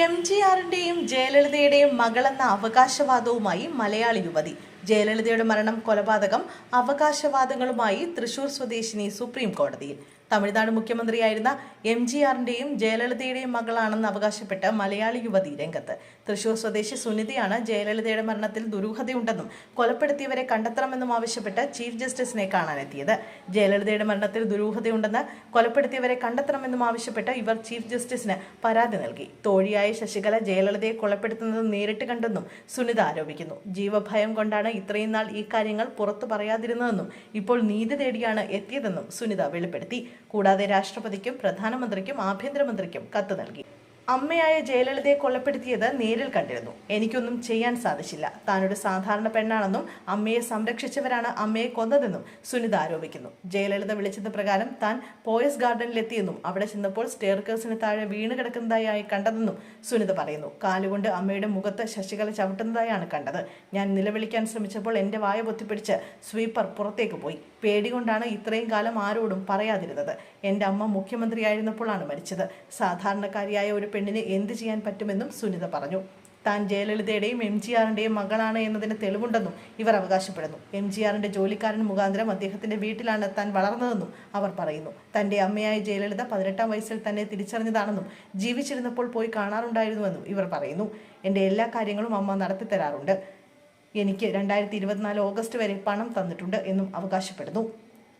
M G ആറിന്റെയും ജയലളിതയുടെയും മകളെന്ന അവകാശവാദവുമായി മലയാളി യുവതി. ജയലളിതയുടെ മരണം കൊലപാതകം അവകാശവാദങ്ങളുമായി തൃശൂർ സ്വദേശിനി സുപ്രീം കോടതിയിൽ തമിഴ്നാട് മുഖ്യമന്ത്രിയായിരുന്ന എം ജി ആറിന്റെയും ജയലളിതയുടെയും മകളാണെന്ന് അവകാശപ്പെട്ട് മലയാളി യുവതി രംഗത്ത്. തൃശൂർ സ്വദേശി സുനിതയാണ് ജയലളിതയുടെ മരണത്തിൽ ദുരൂഹതയുണ്ടെന്നും കൊലപ്പെടുത്തിയവരെ കണ്ടെത്തണമെന്നും ആവശ്യപ്പെട്ട് ചീഫ് ജസ്റ്റിസിനെ കാണാനെത്തിയത്. ജയലളിതയുടെ മരണത്തിൽ ദുരൂഹതയുണ്ടെന്ന് കൊലപ്പെടുത്തിയവരെ കണ്ടെത്തണമെന്നും ആവശ്യപ്പെട്ട് ഇവർ ചീഫ് ജസ്റ്റിസിന് പരാതി നൽകി. തോഴിയായ ശശികല ജയലളിതയെ കൊലപ്പെടുത്തുന്നത് നേരിട്ട് കണ്ടെന്നും സുനിത ആരോപിക്കുന്നു. ജീവഭയം കൊണ്ടാണ് ഇത്രയും നാൾ ഈ കാര്യങ്ങൾ പുറത്തു പറയാതിരുന്നതെന്നും ഇപ്പോൾ നീതി തേടിയാണ് എത്തിയതെന്നും സുനിത വെളിപ്പെടുത്തി. കൂടാതെ രാഷ്ട്രപതിക്കും പ്രധാനമന്ത്രിക്കും ആഭ്യന്തരമന്ത്രിക്കും കത്ത് നൽകി അമ്മയായ ജയലളിതയെ കൊലപ്പെടുത്തിയത് നേരിൽ കണ്ടിരുന്നു. എനിക്കൊന്നും ചെയ്യാൻ സാധിച്ചില്ല. താനൊരു സാധാരണ പെണ്ണാണെന്നും അമ്മയെ സംരക്ഷിച്ചവരാണ് അമ്മയെ കൊന്നതെന്നും സുനിത ആരോപിക്കുന്നു. ജയലളിത വിളിച്ചത് പ്രകാരം താൻ പോയസ് ഗാർഡനിലെത്തിയെന്നും അവിടെ ചെന്നപ്പോൾ സ്റ്റെയർക്കേഴ്സിന് താഴെ വീണ് കിടക്കുന്നതായി കണ്ടതെന്നും സുനിത പറയുന്നു. കാലുകൊണ്ട് അമ്മയുടെ മുഖത്ത് ശശികല ചവിട്ടുന്നതായാണ് കണ്ടത്. ഞാൻ നിലവിളിക്കാൻ ശ്രമിച്ചപ്പോൾ എന്റെ വായ പൊത്തിപ്പിടിച്ച് സ്വീപ്പർ പുറത്തേക്ക് പോയി. പേടികൊണ്ടാണ് ഇത്രയും കാലം ആരോടും പറയാതിരുന്നത്. എന്റെ അമ്മ മുഖ്യമന്ത്രിയായിരുന്നപ്പോഴാണ് മരിച്ചത്. സാധാരണക്കാരിയായ ഒരു പെണ്ണിന് എന്ത് ചെയ്യാൻ പറ്റുമെന്നും സുനിത പറഞ്ഞു. താൻ ജയലളിതയുടെയും എം ജി ആറിന്റെയും മകളാണ് എന്നതിന് തെളിവുണ്ടെന്നും ഇവർ അവകാശപ്പെടുന്നു. എം ജി ആറിന്റെ ജോലിക്കാരൻ മുഖാന്തരം അദ്ദേഹത്തിന്റെ വീട്ടിലാണ് താൻ വളർന്നതെന്നും അവർ പറയുന്നു. തന്റെ അമ്മയായ ജയലളിത പതിനെട്ടാം വയസ്സിൽ തന്നെ തിരിച്ചറിഞ്ഞതാണെന്നും ജീവിച്ചിരുന്നപ്പോൾ പോയി കാണാറുണ്ടായിരുന്നുവെന്നും ഇവർ പറയുന്നു. എന്റെ എല്ലാ കാര്യങ്ങളും അമ്മ നടത്തിത്തരാറുണ്ട് എനിക്ക് രണ്ടായിരത്തി ഇരുപത്തിനാല് ഓഗസ്റ്റ് വരെ പണം തന്നിട്ടുണ്ട് എന്നും അവകാശപ്പെടുന്നു.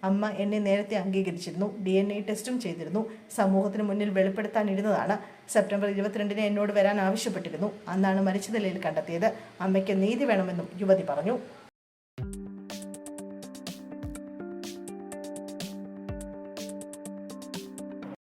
അമ്മ എന്നെ നേരത്തെ അംഗീകരിച്ചിരുന്നു. ഡി എൻ എ ടെസ്റ്റും ചെയ്തിരുന്നു. സമൂഹത്തിന് മുന്നിൽ വെളിപ്പെടുത്താനിരുന്നതാണ്. സെപ്റ്റംബർ ഇരുപത്തിരണ്ടിന് എന്നോട് വരാൻ ആവശ്യപ്പെട്ടിരുന്നു. അന്നാണ് മരിച്ച നിലയിൽ കണ്ടെത്തിയത്. അമ്മയ്ക്ക് നീതി വേണമെന്നും യുവതി പറഞ്ഞു.